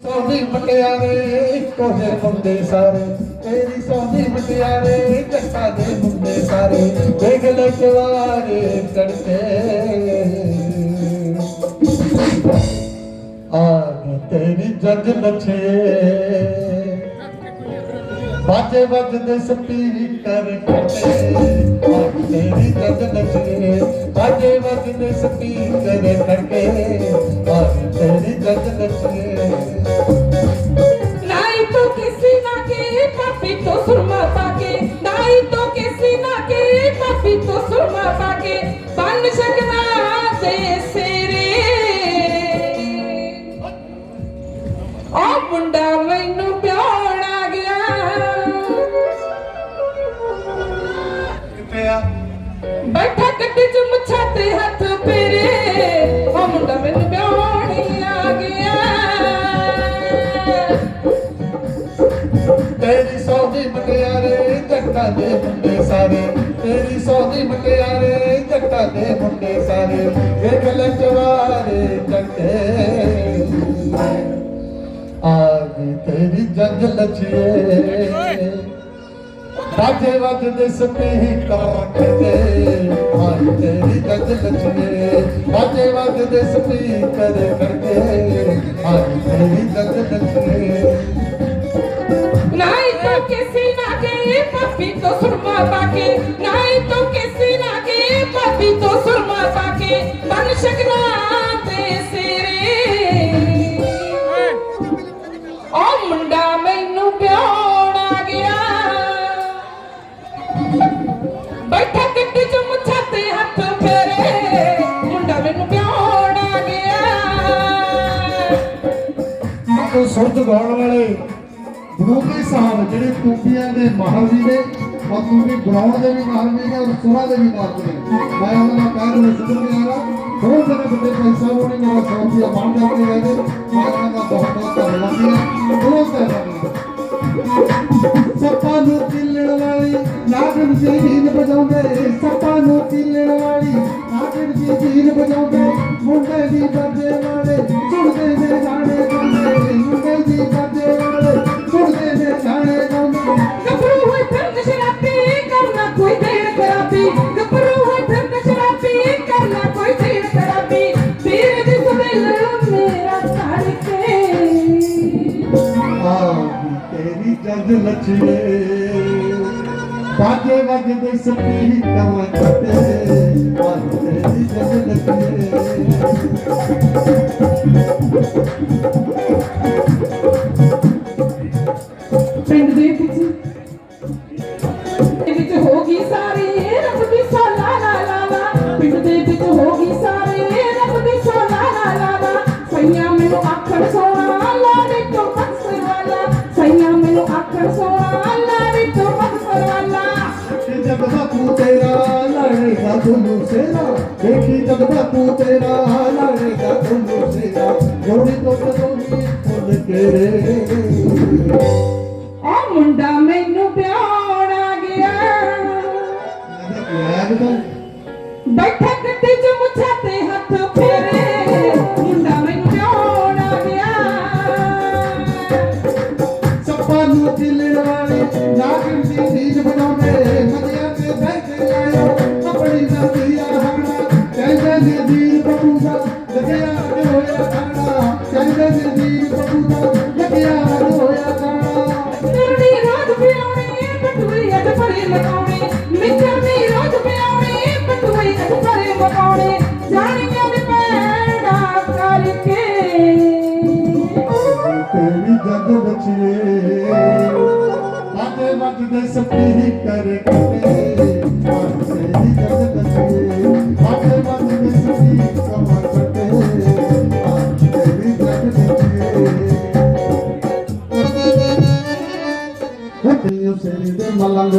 ਸੌਦੀ ਮਟਿਆਰੇ, ਇੱਕੋ ਜਿਹੇ ਮੁੰਡੇ ਸਾਰੇ। ਤੇਰੀ ਸੌਦੀ ਮਟਿਆਰੇ ਜੱਟਾਂ ਦੇ ਮੁੰਡੇ ਸਾਰੇ। ਦੇਖ ਲੈ ਚਵਾਰੇ ਚੜਕੇ ਆਗੇ ਤੇਰੀ ਜੱਜ ਨਛੇ। ਬਾਜੇ ਵੱਜਦੇ ਸਪੀਕਰ ਕੱਟੇ ਆਗੇ ਤੇਰੀ ਜੱਜ ਨਛੇ। ਬਾਜੇ ਵੱਜਦੇ ਸਪੀਕਰ ਕੱਟੇ ਆਗੇ ਤੇਰੀ ਜੱਜ ਨਛੇ। সুরমা তাকে দায়িত্ব কে সিনাকে পাপিত সুরমা তাকে বান সকনা দেশে রে ও ਮੁੰਡਾ ਮੈਨੂੰ ਪਿਆਉਣ ਆ ਗਿਆ ਕਿੱਥੇ ਆ ਬੈਠਾ ਕੱਟੇ ਚ ਮੁੱਛਾਂ ਤੇ ਹੱਥ ਪੇ ਜੱਟਾਂ ਦੇ ਮੁੰਡੇ ਸਾਰੇ, ਤੇਰੀ ਸੌਦੀ ਮਟਿਆਰੇ ਜੱਟਾਂ ਦੇ ਮੁੰਡੇ ਸਾਰੇ, ਵੇਖ ਲੈ ਚਵਾਰੇ ਜੱਟੇ। ਆ ਤੇਰੀ ਜੱਜ ਲਛੀਏ। ਬਾਜੇ ਵੱਜਦੇ ਸਪੀਕਰ ਤੇ ਆਈ ਤੇਰੀ ਜੱਜ ਲਛੀਏ। ਬਾਜੇ ਵੱਜਦੇ ਸਪੀਕਰ ਕਰਕੇ। ਆਈ ਤੇਰੀ ਜੱਜ ਲਛੀਏ। ਭਾਬੀ ਤੋਂ ਸੁਰਮਾ ਪਾ ਕੇ, ਨਾਈ ਤੋਂ ਕਿਸੇ ਨਾ ਕੇ ਭਾਬੀ ਤੋਂ ਸੁਰਮਾ ਪਾ ਕੇ ਬਨ ਸ਼ਕਨਾ ਤੇ ਸਿਰੇ। ਓ ਮੁੰਡਾ ਮੈਨੂੰ ਪਿਆਉਣਾ ਗਿਆ। ਬੈਠਾ ਕਿੱਟ ਚ ਮੁੱਛਾਂ ਤੇ ਹੱਥ ਫੇਰੇ, ਮੁੰਡਾ ਮੈਨੂੰ ਪਿਆਉਣਾ ਗਿਆ। ਸੁਰਤ ਗਾਉਣ ਵਾਲੇ। ਗੁਰੂਪੀ ਸਾਹਿਬ, ਜਿਹੜੇ ਟੂਪੀਆਂ ਦੇ ਮਾਹਰ ਜੀ ਨੇ, ਔਰ ਟੂਪੀ ਬਣਾਉਣ ਦੇ ਵੀ ਮਾਹਰ ਨੇ, ਔਰ ਸੁਰਾਂ ਦੇ ਵੀ ਮਾਹਰ ਨੇ। ਮੈਂ ਉਹਨਾਂ ਦਾ ਕਹਿ ਰਿਹਾ ਸਿੱਧੂ ਵੀ ਬਹੁਤ ਸਾਰੇ ਵੱਡੇ ਭਾਈ ਸਾਹਿਬ ਨੇ ਮੇਰਾ ਸੌਂਪੀ ਮਾਨ ਕਰਕੇ ਗਏ ਨੇ। ਮੈਂ ਉਹਨਾਂ ਦਾ ਬਹੁਤ ਬਹੁਤ ਧੰਨਵਾਦ ਹੈ। ਬਹੁਤ ਧੰਨਵਾਦ ਸੱਪਾਂ ਨੂੰ ਕਿੱਲਣ ਵਾਲੀ ਨਾਗਣ ਜੀ ਵੀਨ ਵਜਾਉਂਦੇ। ਸੱਪਾਂ ਨੂੰ ਕਿੱਲਣ ਵਾਲੀ ਨਾਗਣ ਜੀ ਵੀਨ ਵਜਾਉਂਦੇ। ਮੁੰਡੇ ਦੀ ਬਾਜੇ ਤੇਰੀ ਲਛੀਏ ਬਾਜੇ ਵੱਜਦੇ ਸਪੀ ਕਮਲ ਕੱਟੇ। ਆਗੀ ਤੇਰੀ ਲਛੀਏ ਪਿੰਡ ਦੇ ਵਿੱਚ ਦੇ ਵਿੱਚ ਹੋ ਗਈ ਸਾਰੀ ਰੱਬ ਦੀ ਸੋਲਾ ਲਾ ਲਾ। ਪਿੰਡ ਦੇ ਵਿੱਚ ਹੋ ਗਈ ਸਾਰੀ। ਲੜੇਗਾ ਤੁਹਾਨੂੰ ਸੇਰਾ ਦੇਖੀ ਜਗ ਬਾਪੂ ਤੇਰਾ ਲੜੇਗਾ ਤੁਹਾਨੂੰ ਸੇਰਾ ਜੋੜੀ ਤੋਂ ਜੋੜੀ ਫੁੱਲ ਕੇ ਰੇ ਉਹ ਮੁੰਡਾ ਮੈਨੂੰ ਪਿਆਰ ਜੱਗ ਬਚੀਏ ਬਾਤੇ ਵੱਜਦੇ ਸਪੀ ਕਰ ਕਟੇ ਤੇਰੀ ਜੱਗ ਬਚੀਏ ਬਾਤੇ ਵੱਜਦੇ ਸਪੀ ਕਮਰ ਕਟੇ ਤੇਰੀ ਜੱਗ ਬਚੀਏ। ਤੇ ਉਸੇ ਦੇ ਮਲੰਗ